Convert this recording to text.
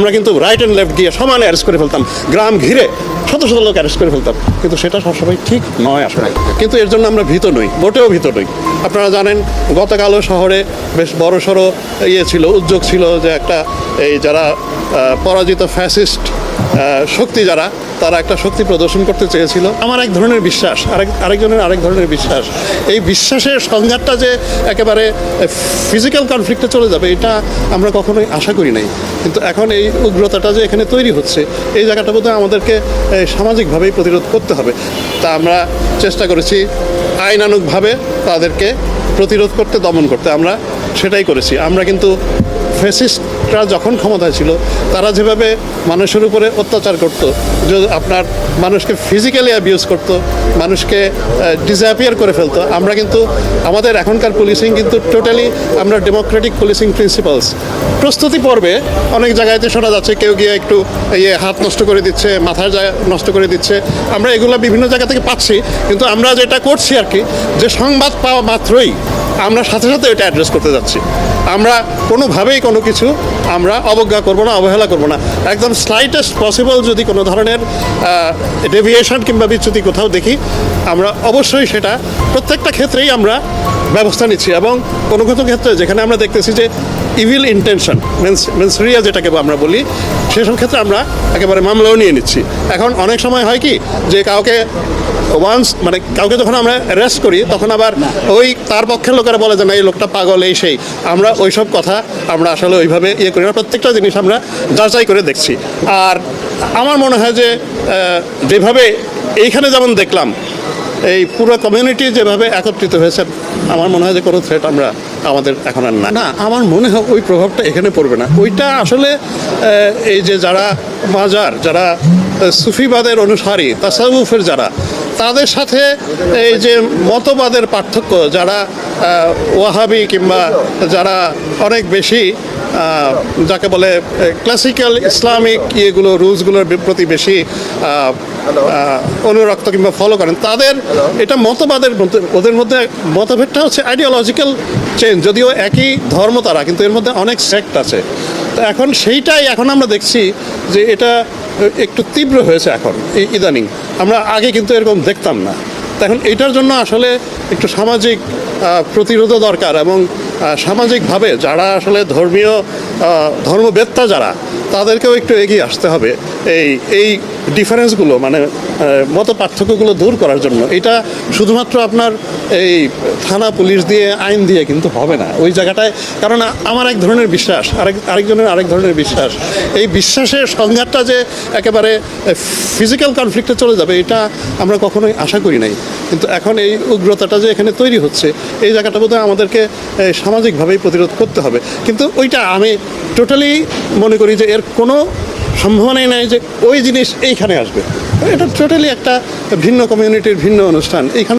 আমরা কিন্তু right and left গিয়ে সমানে অ্যারেস্ট করে ফেলতাম, গ্রাম ঘিরে শত শত লোক অ্যারেস্ট করে ফেলতাম। কিন্তু সেটা সবসময় ঠিক নয় আসলে। কিন্তু এর জন্য আমরা ভীত নই, মোটেও ভীত নই। আপনারা জানেন, গতকালও শহরে বেশ বড় সড়ো ইয়ে ছিল, উদ্যোগ ছিল যে একটা এই যারা পরাজিত ফ্যাসিস্ট শক্তি যারা, তারা একটা শক্তি প্রদর্শন করতে চেয়েছিল। আমার এক ধরনের বিশ্বাস, আরেক, আরেকজনের আরেক ধরনের বিশ্বাস। এই বিশ্বাসের সংঘাতটা যে একেবারে ফিজিক্যাল কনফ্লিক্টে চলে যাবে, এটা আমরা কখনোই আশা করি নাই। কিন্তু এখন এই উগ্রতাটা যে এখানে তৈরি হচ্ছে, এই জায়গাটা বোধহয় আমাদেরকে সামাজিকভাবেই প্রতিরোধ করতে হবে। তা আমরা চেষ্টা করেছি আইনানুগভাবে তাদেরকে প্রতিরোধ করতে, দমন করতে। আমরা সেটাই করেছি। আমরা কিন্তু ফেসিস্টরা যখন ক্ষমতায় ছিল, তারা যেভাবে মানুষের উপরে অত্যাচার করতো, যে আপনার মানুষকে ফিজিক্যালি অ্যাবিউজ করতো, মানুষকে ডিসঅ্যাপিয়ার করে ফেলতো, আমরা কিন্তু, আমাদের এখনকার পুলিশিং কিন্তু টোটালি আমরা ডেমোক্রেটিক পুলিশিং প্রিন্সিপালস প্রস্তুতি পর্বে অনেক জায়গাতে শোনা যাচ্ছে, কেউ গিয়ে একটু ইয়ে হাত নষ্ট করে দিচ্ছে জায়গা নষ্ট করে দিচ্ছে। আমরা এগুলো বিভিন্ন জায়গা থেকে পাচ্ছি, কিন্তু আমরা যেটা করছি আর কি, যে সংবাদ পাওয়া মাত্রই আমরা সাথে সাথে এটা অ্যাড্রেস করতে যাচ্ছি। আমরা কোনোভাবেই কোনো কিছু আমরা অবজ্ঞা করব না, অবহেলা করব না। একদম স্লাইটেস্ট পসিবল যদি কোনো ধরনের ডেভিয়েশন কিংবা বিচ্যুতি কোথাও দেখি, আমরা অবশ্যই সেটা প্রত্যেকটা ক্ষেত্রেই আমরা ব্যবস্থা নিচ্ছি এবং কোনো কোনো ক্ষেত্রে যেখানে আমরা দেখতেছি যে evil intention means mens rea যেটাকে আমরা বলি, সেসব ক্ষেত্রে আমরা একেবারে মামলাও নিয়ে নিচ্ছি। এখন অনেক সময় হয় কি যে কাউকে ওয়ান্স মানে কাউকে যখন আমরা অ্যারেস্ট করি, তখন আবার ওই তার পক্ষের লোকেরা বলে যে, না, এই লোকটা পাগল, এই সেই। আমরা ওইসব কথা আমরা আসলে ওইভাবে ইয়ে করি না, প্রত্যেকটা জিনিস আমরা যাচাই করে দেখছি। আর আমার মনে হয় যে যেভাবে এইখানে যেমন দেখলাম, এই পুরো কমিউনিটি যেভাবে একত্রিত হয়েছে, আমার মনে হয় যে কোনো থ্রেট আমরা আমাদের এখন আর না না, আমার মনে হয় ওই প্রভাবটা এখানে পড়বে না। ওইটা আসলে এই যে যারা মাজার যারা সুফিবাদের অনুসারী, তাসাউফের যারা তাদের সাথে এই যে মতবাদের পার্থক্য, যারা ওয়াহাবি কিংবা যারা অনেক বেশি যাকে বলে ক্লাসিক্যাল ইসলামিক ইয়েগুলো, রুলসগুলোর প্রতি বেশি অনুরক্ত কিংবা ফলো করেন, তাদের এটা মতবাদের মধ্যে, ওদের মধ্যে মতভেদটা হচ্ছে আইডিওলজিক্যাল চেঞ্জ যদিও একই ধর্ম তারা, কিন্তু এর মধ্যে অনেক সেক্ট আছে। তো এখন সেইটাই, এখন আমরা দেখছি যে এটা একটু তীব্র হয়েছে এখন এই ইদানিং। আমরা আগে কিন্তু এরকম দেখতাম না। এখন এটার জন্য আসলে একটু সামাজিক প্রতিরোধ দরকার এবং সামাজিকভাবে যারা আসলে ধর্মীয় ধর্মবেত্তা যারা, তাদেরকেও একটু এগিয়ে আসতে হবে। এই এই ডিফারেন্সগুলো মানে মত পার্থক্যগুলো দূর করার জন্য, এটা শুধুমাত্র আপনার এই থানা পুলিশ দিয়ে, আইন দিয়ে কিন্তু হবে না। ওই জায়গাটায়, কারণ আমার এক ধরনের বিশ্বাস, আরেক, আরেকজনের আরেক ধরনের বিশ্বাস। এই বিশ্বাসের সংঘাতটা যে একেবারে ফিজিক্যাল কনফ্লিক্টে চলে যাবে, এটা আমরা কখনোই আশা করি নাই। কিন্তু এখন এই উগ্রতাটা যে এখানে তৈরি হচ্ছে, এই জায়গাটা বোধহয় আমাদেরকে সামাজিকভাবেই প্রতিরোধ করতে হবে। কিন্তু ওইটা আমি টোটালি মনে করি যে এর কোনো সম্ভাবনাই নাই যে ওই জিনিস এইখানে আসবে। এটা টোটালি একটা ভিন্ন কমিউনিটির ভিন্ন অনুষ্ঠান। এইখানে